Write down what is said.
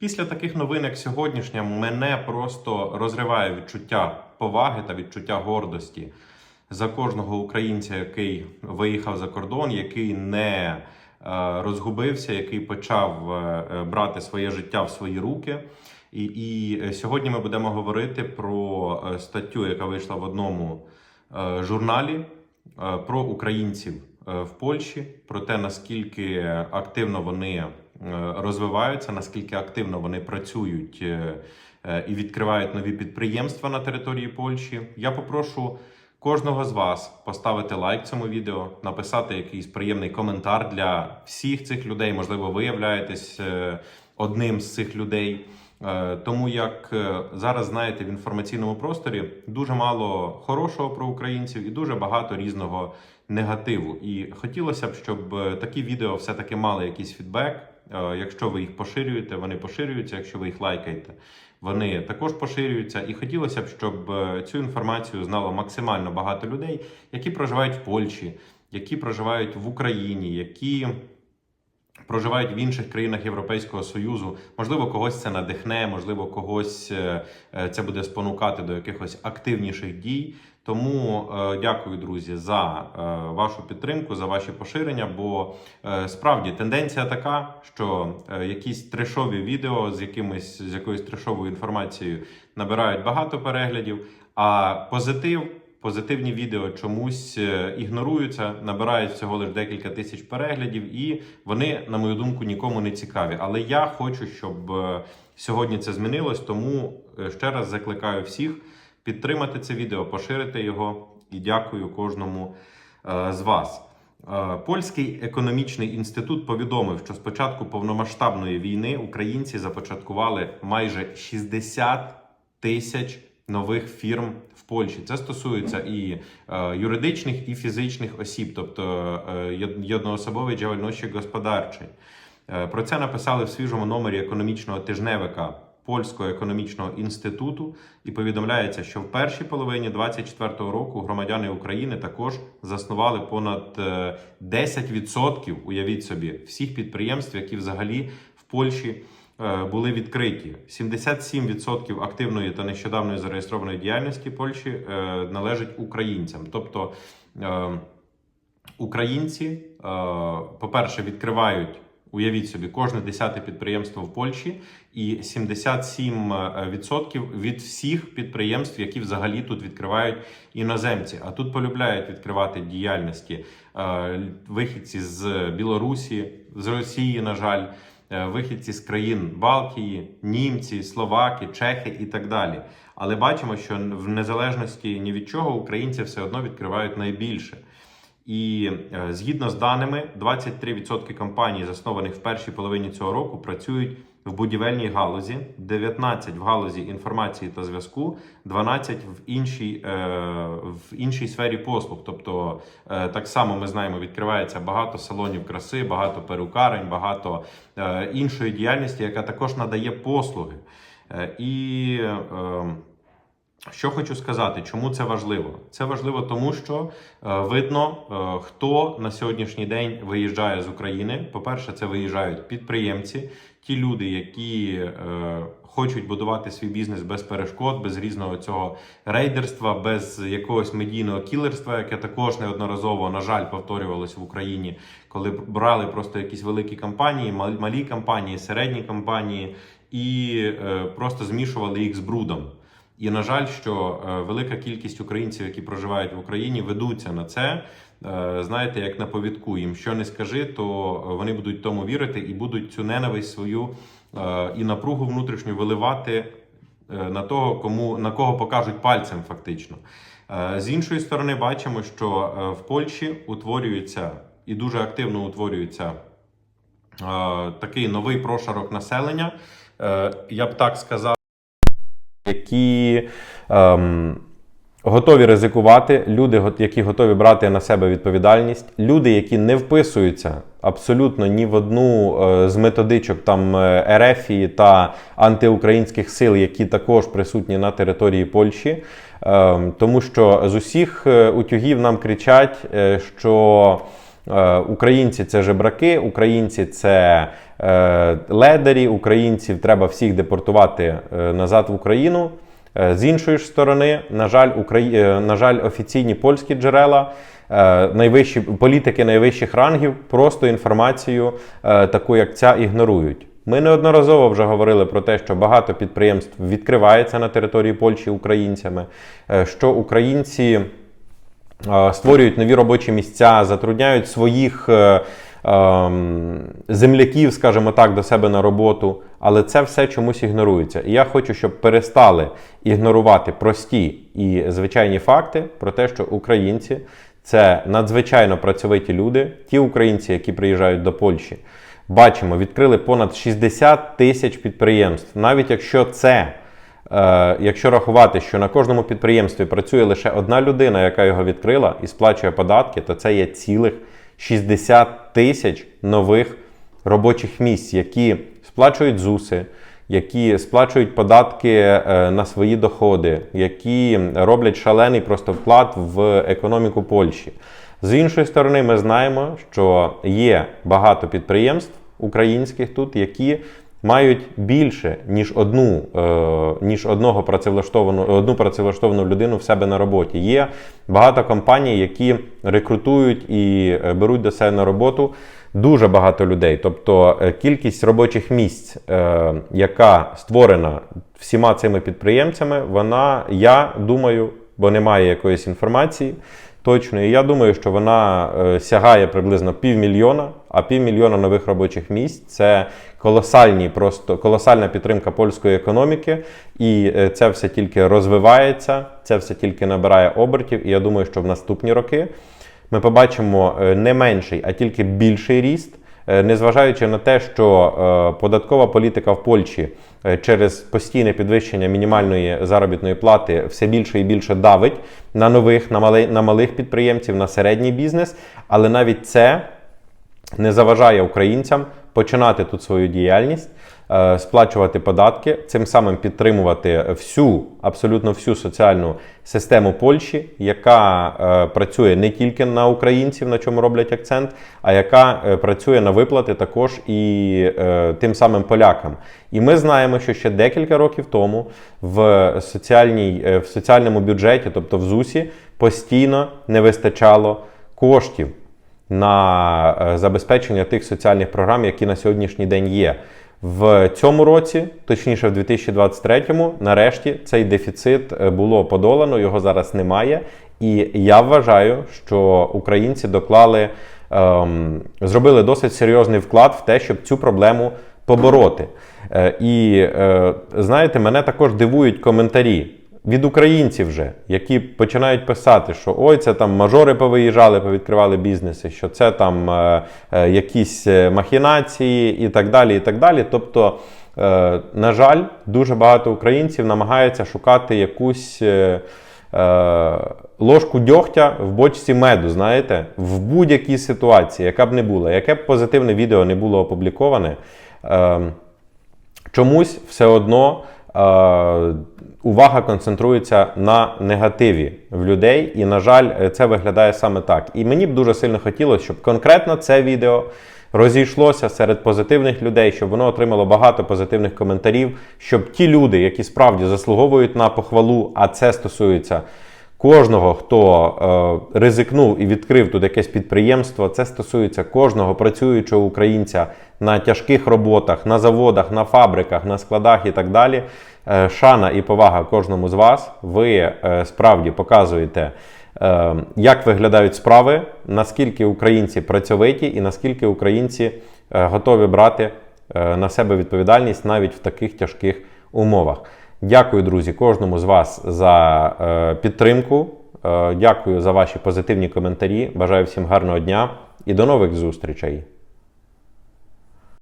Після таких новин, як сьогоднішня, мене просто розриває відчуття поваги та відчуття гордості за кожного українця, який виїхав за кордон, який не е, розгубився, який почав е, е, брати своє життя в свої руки. І, і сьогодні ми будемо говорити про статтю, яка вийшла в одному журналі про українців в Польщі, про те, наскільки активно вони розвиваються, наскільки активно вони працюють е, е, і відкривають нові підприємства на території Польщі. Я попрошу кожного з вас поставити лайк цьому відео, написати якийсь приємний коментар для всіх цих людей. Можливо, ви являєтесь е, одним з цих людей. Е, Тому як е, зараз знаєте в інформаційному просторі дуже мало хорошого про українців і дуже багато різного негативу. І хотілося б, щоб е, такі відео все-таки мали якийсь фідбек. Е, Якщо ви їх поширюєте, вони поширюються. Якщо ви їх лайкаєте, вони також поширюються. І хотілося б, щоб е, цю інформацію знало максимально багато людей, які проживають в Польщі, які проживають в Україні, які проживають в інших країнах Європейського Союзу. Можливо, когось це надихне, можливо, когось е, це буде спонукати до якихось активніших дій. Тому е, дякую, друзі, за е, вашу підтримку, за ваші поширення. Бо е, справді тенденція така, що е, якісь трешові відео з якимось з якоюсь трешовою інформацією набирають багато переглядів, а позитив. Позитивні відео чомусь е, ігноруються, набирають всього лише декілька тисяч переглядів, і вони, на мою думку, нікому не цікаві. Але я хочу, щоб е, сьогодні це змінилось. Тому е, ще раз закликаю всіх підтримати це відео, поширити його і дякую кожному е, з вас. Е, Польський економічний інститут повідомив, що з початку повномасштабної війни українці започаткували майже 60 тисяч нових фірм в Польщі. Це стосується і е, юридичних, і фізичних осіб, тобто єд- єдноособової діяльності. Е, Про це написали в свіжому номері економічного тижневика Польського економічного інституту, і повідомляється, що в першій половині 2024 року громадяни України також заснували понад е, 10%, уявіть собі, всіх підприємств, які взагалі в Польщі е, були відкриті. 77% активної та нещодавної зареєстрованої діяльності Польщі е, належить українцям. Тобто е, українці, е, по-перше, відкривають. Уявіть собі, кожне десяте підприємство в Польщі і 77% від всіх підприємств, які взагалі тут відкривають іноземці. А тут полюбляють відкривати діяльності е, вихідці з Білорусі, з Росії, на жаль, е, вихідці з країн Балтії, німці, словаки, чехи і так далі. Але бачимо, що в незалежності ні від чого українці все одно відкривають найбільше. І е, згідно з даними, 23% компаній, заснованих в першій половині цього року, працюють в будівельній галузі, 19 в галузі інформації та зв'язку, 12 в іншій, е, в іншій сфері послуг. Тобто, е, так само ми знаємо, відкривається багато салонів краси, багато перукарень, багато іншої діяльності, яка також надає послуги. І що хочу сказати, чому це важливо? Це важливо, тому що е, видно, е, хто на сьогоднішній день виїжджає з України. По-перше, це виїжджають підприємці, ті люди, які е, хочуть будувати свій бізнес без перешкод, без різного цього рейдерства, без якогось медійного кілерства, яке також неодноразово, на жаль, повторювалось в Україні, коли брали просто якісь великі компанії, мал- малі компанії, середні компанії і е, просто змішували їх з брудом. І на жаль, що е, велика кількість українців, які проживають в Україні, ведуться на це. Е, знаєте, як на повідку. Їм що не скажи, то вони будуть тому вірити і будуть цю ненависть свою е, і напругу внутрішню виливати на того, кому на кого покажуть пальцем, фактично. З іншої сторони, бачимо, що в Польщі утворюється і дуже активно утворюється такий новий прошарок населення. Я б так сказав які ем, готові ризикувати, люди, які готові брати на себе відповідальність, люди, які не вписуються абсолютно ні в одну е, з методичок там е, Ерефії та антиукраїнських сил, які також присутні на території Польщі. Ем, тому що з усіх е, утюгів нам кричать, е, що е, українці це жебраки, українці це е, ледарі, українців треба всіх депортувати е, назад в Україну. Е, З іншої ж сторони, на жаль, Украї... е, на жаль, офіційні польські джерела, е, найвищі політики найвищих рангів просто інформацію, е, таку як ця, ігнорують. Ми неодноразово вже говорили про те, що багато підприємств відкривається на території Польщі українцями, е, що українці е, створюють нові робочі місця, затрудняють своїх е, ем, земляків, скажімо так, до себе на роботу, але це все чомусь ігнорується. І я хочу, щоб перестали ігнорувати прості і звичайні факти про те, що українці це надзвичайно працьовиті люди, ті українці, які приїжджають до Польщі. Бачимо, відкрили понад 60 тисяч підприємств. Навіть якщо це якщо рахувати, що на кожному підприємстві працює лише одна людина, яка його відкрила і сплачує податки, то це є цілих 60 тисяч нових робочих місць, які сплачують ЗУСи, які сплачують податки е, на свої доходи, які роблять шалений просто вклад в економіку Польщі. З іншої сторони, ми знаємо, що є багато підприємств українських тут, які мають більше ніж одну, е, ніж одного працевлаштовану, одну працевлаштовану людину в себе на роботі. Є багато компаній, які рекрутують і е, беруть до себе на роботу дуже багато людей. Тобто е, кількість робочих місць, яка створена всіма цими підприємцями, вона, я думаю, бо немає якоїсь інформації. Точно, і я думаю, що вона е, сягає приблизно півмільйона, а півмільйона нових робочих місць це колосальні, просто колосальна підтримка польської економіки, і е, це все тільки розвивається, це все тільки набирає обертів. І я думаю, що в наступні роки ми побачимо е, не менший, а тільки більший ріст. Е, Незважаючи на те, що е, податкова політика в Польщі е, через постійне підвищення мінімальної заробітної плати все більше і більше давить на нових, на, мали, на малих підприємців, на середній бізнес, але навіть це не заважає українцям починати тут свою діяльність, е, сплачувати податки, цим самим підтримувати всю, абсолютно всю соціальну систему Польщі, яка е, працює не тільки на українців, на чому роблять акцент, а яка е, працює на виплати також і тим самим полякам. І ми знаємо, що ще декілька років тому в, соціальній, в соціальному бюджеті, тобто в ЗУСі, постійно не вистачало коштів на е, забезпечення тих соціальних програм, які на сьогоднішній день є. В цьому році, точніше, в 2023-му, нарешті цей дефіцит е, було подолано, його зараз немає. І я вважаю, що українці доклали, ем, зробили досить серйозний вклад в те, щоб цю проблему побороти. Е, і е, знаєте, мене також дивують коментарі від українців, вже, які починають писати, що ой, це там мажори повиїжджали, повідкривали бізнеси, що це там е, е, якісь е, махінації і так далі. і так далі. Тобто, е, на жаль, дуже багато українців намагаються шукати якусь. Е, е, Ложку дьогтя в бочці меду, знаєте, в будь-якій ситуації, яка б не була, яке б позитивне відео не було опубліковане, е, чомусь все одно е, увага концентрується на негативі в людей, і, на жаль, це виглядає саме так. І мені б дуже сильно хотілося, щоб конкретно це відео розійшлося серед позитивних людей, щоб воно отримало багато позитивних коментарів, щоб ті люди, які справді заслуговують на похвалу, а це стосується. Кожного, хто е, ризикнув і відкрив тут якесь підприємство, це стосується кожного працюючого українця на тяжких роботах, на заводах, на фабриках, на складах і так далі. Е, шана і повага кожному з вас. Ви е, справді показуєте, е, як виглядають справи, наскільки українці працьовиті і наскільки українці е, готові брати е, на себе відповідальність навіть в таких тяжких умовах. Дякую, друзі, кожному з вас за е, підтримку. Е, дякую за ваші позитивні коментарі. Бажаю всім гарного дня і до нових зустрічей.